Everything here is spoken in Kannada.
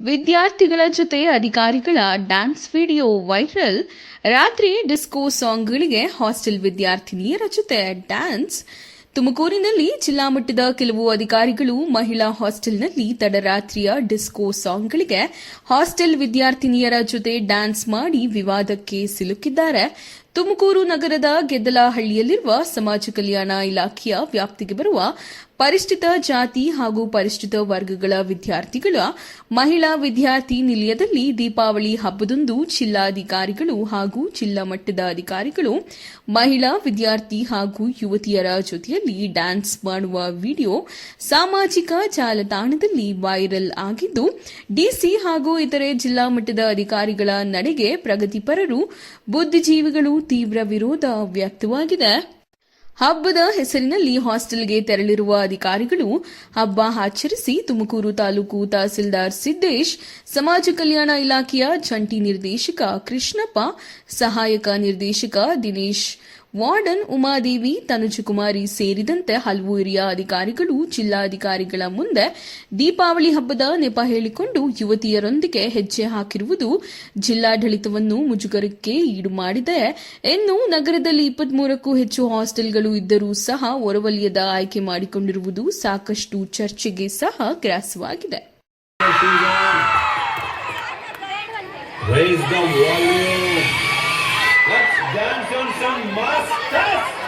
ವಿದ್ಯಾರ್ಥಿಗಳ ಜೊತೆ ಅಧಿಕಾರಿಗಳ ಡ್ಯಾನ್ಸ್ ವಿಡಿಯೋ ವೈರಲ್. ರಾತ್ರಿ ಡಿಸ್ಕೋ ಸಾಂಗ್ಗಳಿಗೆ ಹಾಸ್ಟೆಲ್ ವಿದ್ಯಾರ್ಥಿನಿಯರ ಜೊತೆ ಡ್ಯಾನ್ಸ್. ತುಮಕೂರಿನಲ್ಲಿ ಜಿಲ್ಲಾ ಮಟ್ಟದ ಕೆಲವು ಅಧಿಕಾರಿಗಳು ಮಹಿಳಾ ಹಾಸ್ಟೆಲ್ನಲ್ಲಿ ತಡರಾತ್ರಿಯ ಡಿಸ್ಕೋ ಸಾಂಗ್ಗಳಿಗೆ ಹಾಸ್ಟೆಲ್ ವಿದ್ಯಾರ್ಥಿನಿಯರ ಜೊತೆ ಡ್ಯಾನ್ಸ್ ಮಾಡಿ ವಿವಾದಕ್ಕೆ ಸಿಲುಕಿದ್ದಾರೆ. ತುಮಕೂರು ನಗರದ ಗೆದ್ದಲಹಳ್ಳಿಯಲ್ಲಿರುವ ಸಮಾಜ ಕಲ್ಯಾಣ ಇಲಾಖೆಯ ವ್ಯಾಪ್ತಿಗೆ ಬರುವ ಪರಿಷ್ಠಿತ ಜಾತಿ ಹಾಗೂ ಪರಿಷ್ಠಿತ ವರ್ಗಗಳ ವಿದ್ಯಾರ್ಥಿಗಳ ಮಹಿಳಾ ವಿದ್ಯಾರ್ಥಿ ನಿಲಯದಲ್ಲಿ ದೀಪಾವಳಿ ಹಬ್ಬದಂದು ಜಿಲ್ಲಾಧಿಕಾರಿಗಳು ಹಾಗೂ ಜಿಲ್ಲಾ ಮಟ್ಟದ ಅಧಿಕಾರಿಗಳು, ಮಹಿಳಾ ವಿದ್ಯಾರ್ಥಿ ಹಾಗೂ ಯುವತಿಯರ ಜೊತೆಯಲ್ಲಿ ಡ್ಯಾನ್ಸ್ ಮಾಡುವ ವಿಡಿಯೋ ಸಾಮಾಜಿಕ ಜಾಲತಾಣದಲ್ಲಿ ವೈರಲ್ ಆಗಿದ್ದು, ಡಿಸಿ ಹಾಗೂ ಇತರೆ ಜಿಲ್ಲಾ ಮಟ್ಟದ ಅಧಿಕಾರಿಗಳ ನಡೆಗೆ ಪ್ರಗತಿಪರರು ಬುದ್ಧಿಜೀವಿಗಳು ತೀವ್ರ ವಿರೋಧ ವ್ಯಕ್ತವಾಗಿದೆ. ಹಬ್ಬದ ಹೆಸರಿನಲ್ಲಿ ಹಾಸ್ಟೆಲ್ಗೆ ತೆರಳಿರುವ ಅಧಿಕಾರಿಗಳು ಹಬ್ಬ ಆಚರಿಸಿ ತುಮಕೂರು ತಾಲೂಕು ತಹಸೀಲ್ದಾರ್ ಸಿದ್ದೇಶ್, ಸಮಾಜ ಕಲ್ಯಾಣ ಇಲಾಖೆಯ ಜಂಟಿ ನಿರ್ದೇಶಕ ಕೃಷ್ಣಪ್ಪ, ಸಹಾಯಕ ನಿರ್ದೇಶಕ ದಿನೇಶ್ ವಾರ್ಡನ್ ಉಮಾದೇವಿ ತನುಜಕುಮಾರಿ ಸೇರಿದಂತೆ ಹಲವು ಹಿರಿಯ ಅಧಿಕಾರಿಗಳು, ಜಿಲ್ಲಾಧಿಕಾರಿಗಳ ಮುಂದೆ ದೀಪಾವಳಿ ಹಬ್ಬದ ನೆಪ ಹೇಳಿಕೊಂಡು ಯುವತಿಯರೊಂದಿಗೆ ಹೆಜ್ಜೆ ಹಾಕಿರುವುದು ಜಿಲ್ಲಾಡಳಿತವನ್ನು ಮುಜುಗರಕ್ಕೆ ಈಡು ಮಾಡಿದೆ ಇನ್ನು ನಗರದಲ್ಲಿ ಇಪ್ಪತ್ಮೂರಕ್ಕೂ ಹೆಚ್ಚು ಹಾಸ್ಟೆಲ್ಗಳು ಇದ್ದರೂ ಸಹ ಹೊರವಲಯದ ಆಯ್ಕೆ ಮಾಡಿಕೊಂಡಿರುವುದು ಸಾಕಷ್ಟು ಚರ್ಚೆಗೆ ಸಹ ಗ್ರಾಸವಾಗಿದೆ Raise the volume. Johnson Masters.